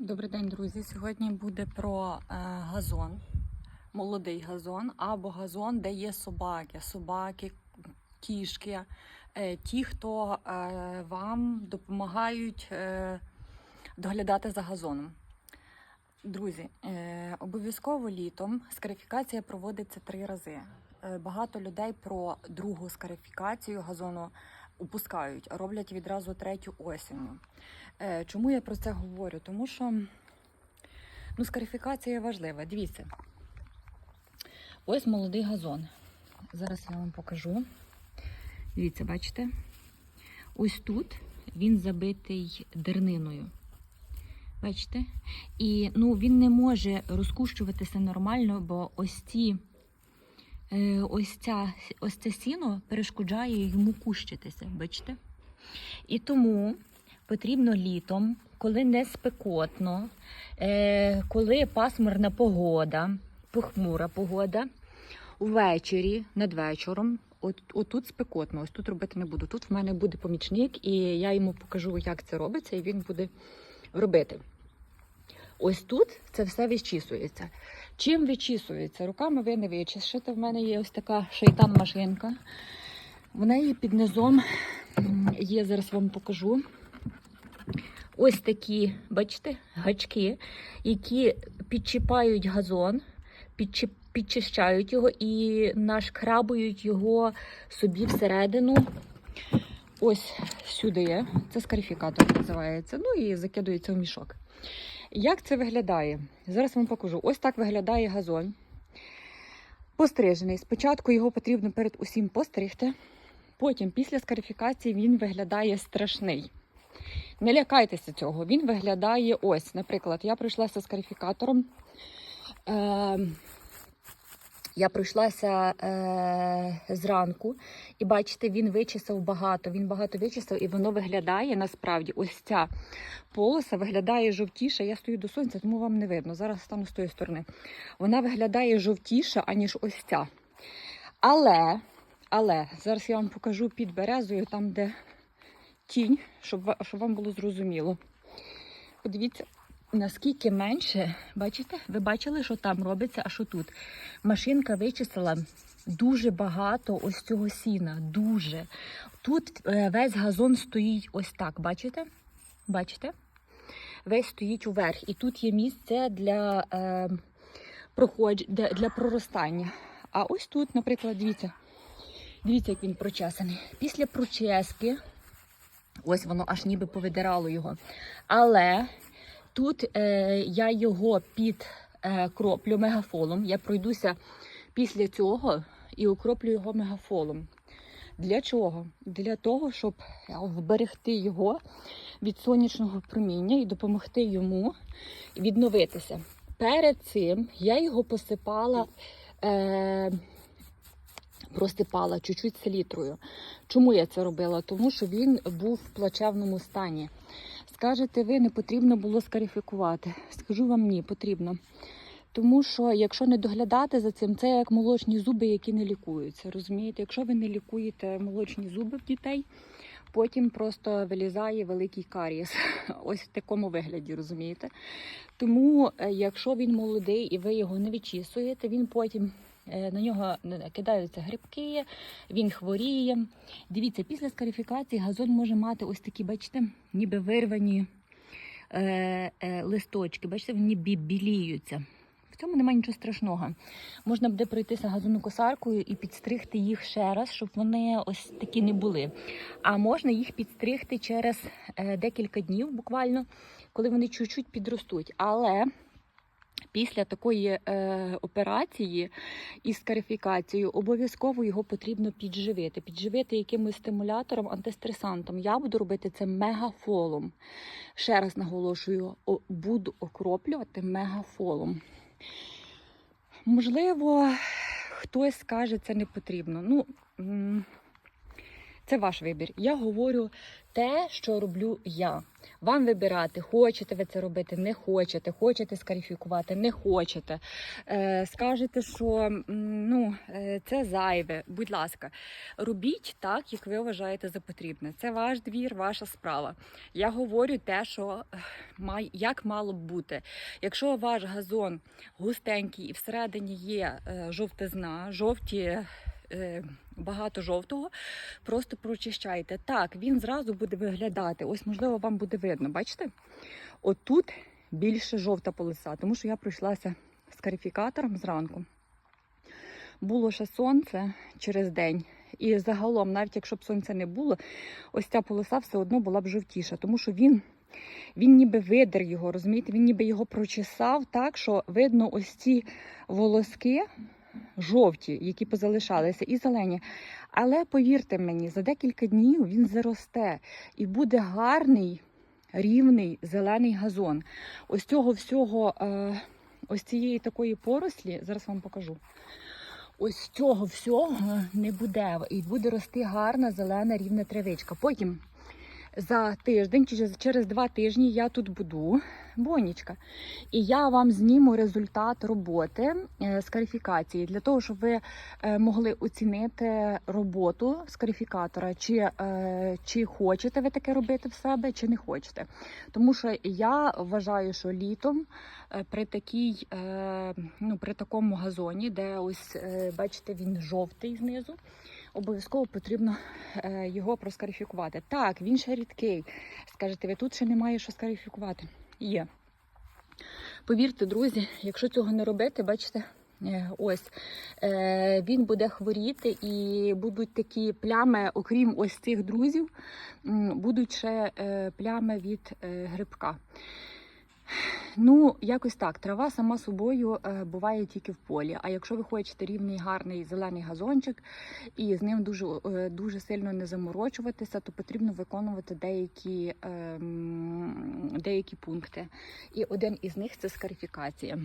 Добрий день, друзі. Сьогодні буде про е, газон, молодий газон або газон, де є собаки, собаки, кішки, е, ті, хто е, вам допомагають доглядати за газоном. Друзі, обов'язково літом скарифікація проводиться три рази. Багато людей про другу скарифікацію газону упускають, а роблять відразу третю осінню. Е, Чому я про це говорю? Тому що ну, скарифікація важлива. Дивіться. Ось молодий газон. Зараз я вам покажу. Дивіться, бачите? Ось тут він забитий дерниною. Бачите? І ну, він не може розкущуватися нормально, бо ось ці. Е, Ось, ця, ось це сіно перешкоджає йому кущитися, бачите? І тому потрібно літом, коли не спекотно, е, коли пасмурна погода, похмура погода, ввечері, над вечором. От, отут спекотно, ось тут робити не буду. Тут в мене буде помічник, і я йому покажу, як це робиться, і він буде робити. Ось тут це все відчісується. Чим відчісується? Руками ви не вичистите. В мене є ось така шейтан-машинка. В неї під низом є, зараз вам покажу. Ось такі, бачите, гачки, які підчіпають газон, підчіп, підчищають його і нашкрабують його собі всередину. Ось сюди. є, Це скарифікатор називається. Ну і закидується в мішок. Як це виглядає? Зараз вам покажу. Ось так виглядає газон. Пострижений. Спочатку його потрібно перед усім постригти. Потім, після скарифікації, він виглядає страшний. Не лякайтеся цього. Він виглядає ось. Наприклад, я пройшлася з карифікатором. Я пройшлася е, зранку, і бачите, він вичисав багато. Він багато вичисав, і воно виглядає насправді. Ось ця полоса виглядає жовтіше. Я стою до сонця, тому вам не видно. Зараз стану з тої сторони. Вона виглядає жовтіша, аніж ось ця. Але, але зараз я вам покажу під березою, там, де тінь, щоб, щоб вам було зрозуміло. Подивіться, наскільки менше, бачите, ви бачили, що там робиться, а що тут. Машинка вичислила дуже багато ось цього сіна. Дуже. Тут е, весь газон стоїть ось так, бачите? Бачите? Весь стоїть уверх. І тут є місце для, е, проходж... для, для проростання. А ось тут, наприклад, дивіться, дивіться, як він прочесаний. Після прочески. Ось воно аж ніби повидирало його. Але тут е, я його під е, кроплю мегафолом. Я пройдуся після цього і укроплю його мегафолом. Для чого? Для того, щоб вберегти його від сонячного проміння і допомогти йому відновитися. Перед цим я його посипала. Е, просипала чуть-чуть селітрою. Чому я це робила? Тому що він був в плачевному стані. Скажете, ви не потрібно було скарифікувати. Скажу вам ні, потрібно. Тому що якщо не доглядати за цим, це як молочні зуби, які не лікуються. Розумієте, якщо ви не лікуєте молочні зуби в дітей, потім просто вилізає великий карієс. Ось в такому вигляді, розумієте? Тому, е, якщо він молодий і ви його не відчісуєте, він потім на нього е, кидаються грибки, він хворіє. Дивіться, після скарифікації газон може мати ось такі, бачите, ніби вирвані е, е, листочки. Бачите, вони бі- біліються. В цьому немає нічого страшного. Можна буде пройтися газонокосаркою і підстригти їх ще раз, щоб вони ось такі не були. А можна їх підстригти через е, декілька днів, буквально, коли вони чуть-чуть підростуть. Але після такої е, операції із скарифікацією обов'язково його потрібно підживити. Підживити якимось стимулятором, антистресантом. Я буду робити це мегафолом. Ще раз наголошую, буду окроплювати мегафолом. Можливо, хтось скаже, це не потрібно. Ну, Це ваш вибір. Я говорю те, що роблю я. Вам вибирати, хочете ви це робити, не хочете, хочете скарифікувати, не хочете. Е, скажете, що ну, е, це зайве. Будь ласка, робіть так, як ви вважаєте за потрібне. Це ваш двір, ваша справа. Я говорю те, що е, як мало б бути. Якщо ваш газон густенький і всередині є е, жовтизна, жовті. Багато жовтого, просто прочищайте. Так, він зразу буде виглядати. Ось, можливо, вам буде видно. Бачите? Отут більше жовта полоса, тому що я пройшлася з карифікатором зранку. Було ще сонце через день. І загалом, навіть якщо б сонця не було, ось ця полоса все одно була б жовтіша, тому що він, він ніби видер його, розумієте, він ніби його прочесав так, що видно ось ці волоски жовті, які позалишалися, і зелені. Але повірте мені, за декілька днів він заросте і буде гарний, рівний зелений газон. Ось цього всього, е, ось цієї такої порослі, зараз вам покажу. Ось цього всього не буде. І буде рости гарна зелена рівна травичка. Потім за тиждень чи через- два тижні я тут буду, бонічка. І я вам зніму результат роботи е, з карифікації для того, щоб ви е, могли оцінити роботу з карифікатора, чи, е, чи хочете ви таке робити в себе, чи не хочете. Тому що я вважаю, що літом при такій, ну, при такому газоні, де ось бачите, він жовтий знизу. Обов'язково потрібно е, його проскарифікувати. Так, він ще рідкий. Скажете, ви тут ще немає що скарифікувати. Є. Повірте, друзі, якщо цього не робити, бачите, е, ось е, він буде хворіти і будуть такі плями, окрім ось цих друзів, будуть ще плями від грибка. Ну, якось так. Трава сама собою е, буває тільки в полі. А якщо ви хочете рівний, гарний зелений газончик і з ним дуже, е, дуже сильно не заморочуватися, то потрібно виконувати деякі, ем, деякі пункти. І один із них це скарифікація.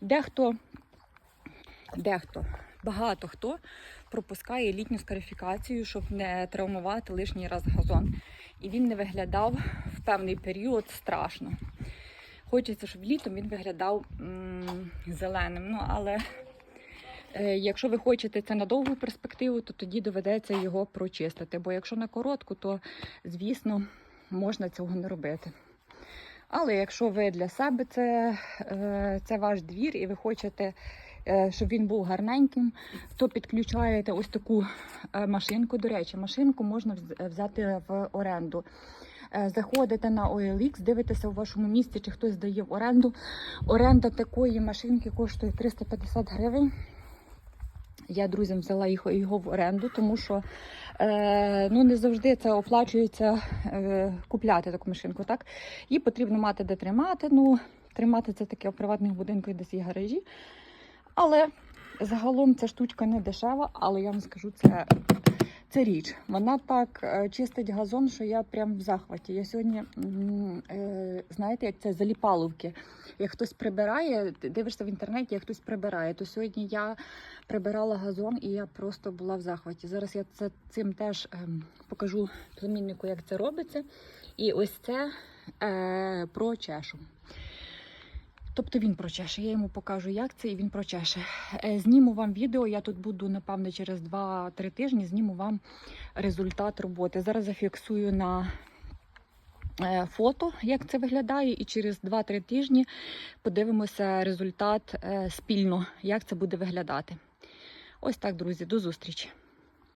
Дехто, дехто, багато хто пропускає літню скарифікацію, щоб не травмувати лишній раз газон. І він не виглядав в певний період страшно. Хочеться, щоб літом він виглядав м, зеленим. Ну, але е, якщо ви хочете це на довгу перспективу, то тоді доведеться його прочистити. Бо якщо на коротку, то звісно можна цього не робити. Але якщо ви для себе це, е, це ваш двір і ви хочете, щоб він був гарненьким, то підключаєте ось таку е, машинку. До речі, машинку можна взяти в оренду. Е, Заходите на OLX, дивитеся у вашому місті, чи хтось здає в оренду. Оренда такої машинки коштує 350 гривень. Я друзям взяла його в оренду, тому що е, ну, не завжди це оплачується е, купляти таку машинку. Так? Її потрібно мати де тримати. Ну, тримати це таке в приватних будинках, десь є гаражі. Але загалом ця штучка не дешева, але я вам скажу, це, це річ. Вона так е, чистить газон, що я прям в захваті. Я сьогодні, е, знаєте, як це заліпаловки. Як хтось прибирає, дивишся в інтернеті, як хтось прибирає, то сьогодні я прибирала газон і я просто була в захваті. Зараз я це цим теж ем, покажу племіннику, як це робиться. І ось це е, про чешу. Тобто він прочеше. Я йому покажу, як це, і він прочеше. Е, Зніму вам відео. Я тут буду, напевно, через 2-3 тижні. Зніму вам результат роботи. Зараз зафіксую на е, фото, як це виглядає, і через 2-3 тижні подивимося результат е, спільно, як це буде виглядати. Ось так, друзі, до зустрічі.